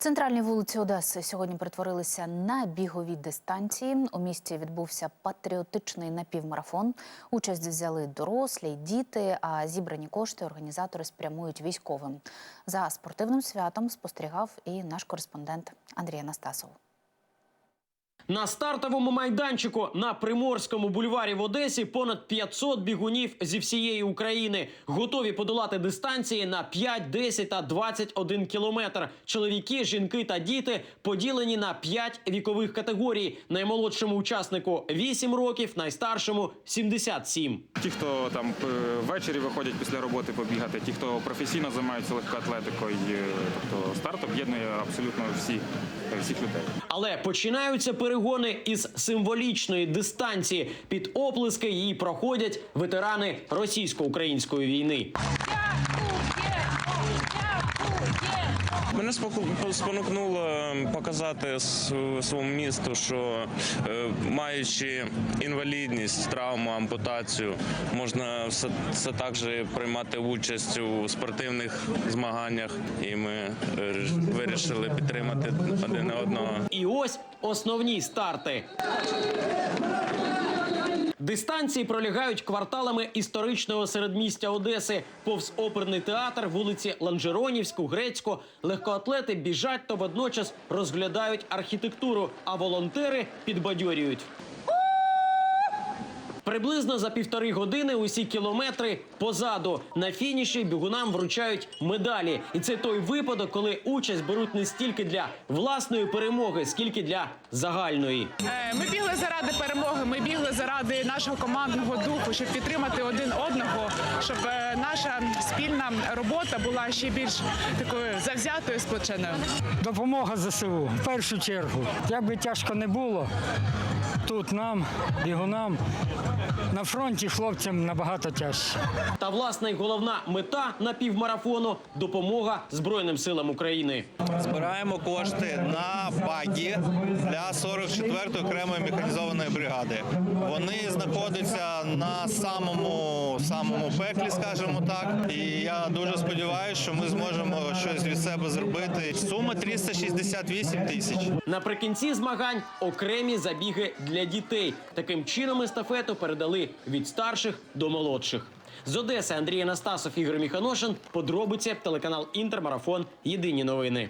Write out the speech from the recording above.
Центральні вулиці Одеси сьогодні перетворилися на бігові дистанції. У місті відбувся патріотичний напівмарафон. Участь взяли дорослі, діти, а зібрані кошти організатори спрямують військовим. За спортивним святом спостерігав і наш кореспондент Андрій Анастасов. На стартовому майданчику на Приморському бульварі в Одесі понад 500 бігунів зі всієї України готові подолати дистанції на 5, 10 та 21 кілометр. Чоловіки, жінки та діти поділені на 5 вікових категорій. Наймолодшому учаснику 8 років, найстаршому 77. Ті, хто там е, ввечері виходять після роботи побігати, ті, хто професійно займаються легкоатлетикою, е, тобто старт об'єднує абсолютно всі, всіх людей. Але починаються перегони із символічної дистанції. Під оплески її проходять ветерани російсько-української війни. Мене спонукнуло показати своєму місту, що е, маючи інвалідність, травму, ампутацію, можна все, все так же приймати участь у спортивних змаганнях, і ми е, вирішили підтримати один одного. І ось основні старти. Дистанції пролягають кварталами історичного середмістя Одеси, повз оперний театр, вулиці Ланжеронівську, Грецьку. Легкоатлети біжать то водночас розглядають архітектуру, а волонтери підбадьорюють. Приблизно за півтори години усі кілометри позаду. На фініші бігунам вручають медалі. І це той випадок, коли участь беруть не стільки для власної перемоги, скільки для загальної. Е, Ми бігли заради перемоги. Ми бігли заради нашого командного духу, щоб підтримати один одного, щоб е, наша спільна робота була ще більш такою завзятою сплоченою. Допомога ЗСУ в першу чергу. Як би тяжко не було, тут нам, бігунам, на фронті хлопцям набагато тяжче. Та власне головна мета напівмарафону допомога Збройним силам України. Збираємо кошти на багі для 44-ї окремої механізованої бригади. Вони знаходяться на самому самому пеклі, скажімо так. І я дуже сподіваюся, що ми зможемо щось від себе зробити. Сума 368 тисяч. Наприкінці змагань окремі забіги для дітей. Таким чином естафету передали від старших до молодших. З Одеси Андрій Анастасов, Ігор Міханошин. Подробиці телеканал Інтермарафон. Єдині новини.